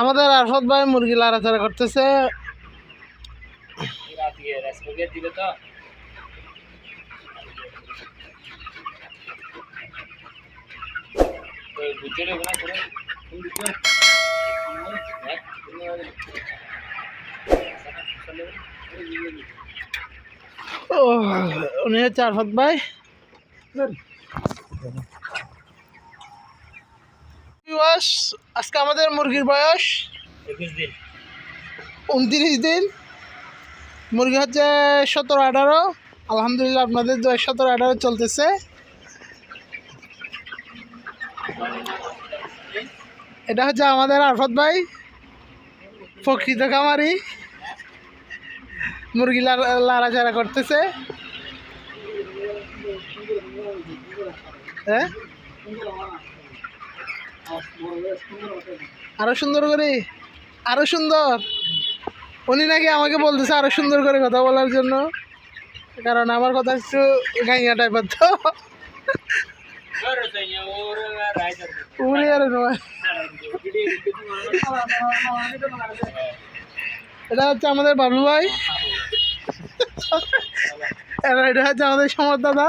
আমাদের আরফত ভাই মুরগি লাড়াচাড়া করতেছে। উনি হচ্ছে আরফত ভাই। বয়স? আজকে আমাদের মুরগির বয়স? দিন। উনত্রিশ দিন। মুরগি হচ্ছে সতেরো আঠারো। আলহামদুলিল্লাহ আপনাদের দু সতেরো আঠারো চলতেছে। এটা হচ্ছে আমাদের আরফত ভাই প্রকৃত খামারি। মুরগি লাড়া- লাড়াচাড়া করতেছে। হ্যাঁ? আরও সুন্দর করে, আরও সুন্দর। উনি নাকি আমাকে বলতেছে আরও সুন্দর করে কথা বলার জন্য। কারণ আমার কথা একটু গাইয়া টাইপের তো। এটা হচ্ছে আমাদের বাবলু ভাই। এটা হচ্ছে আমাদের সমর দাদা।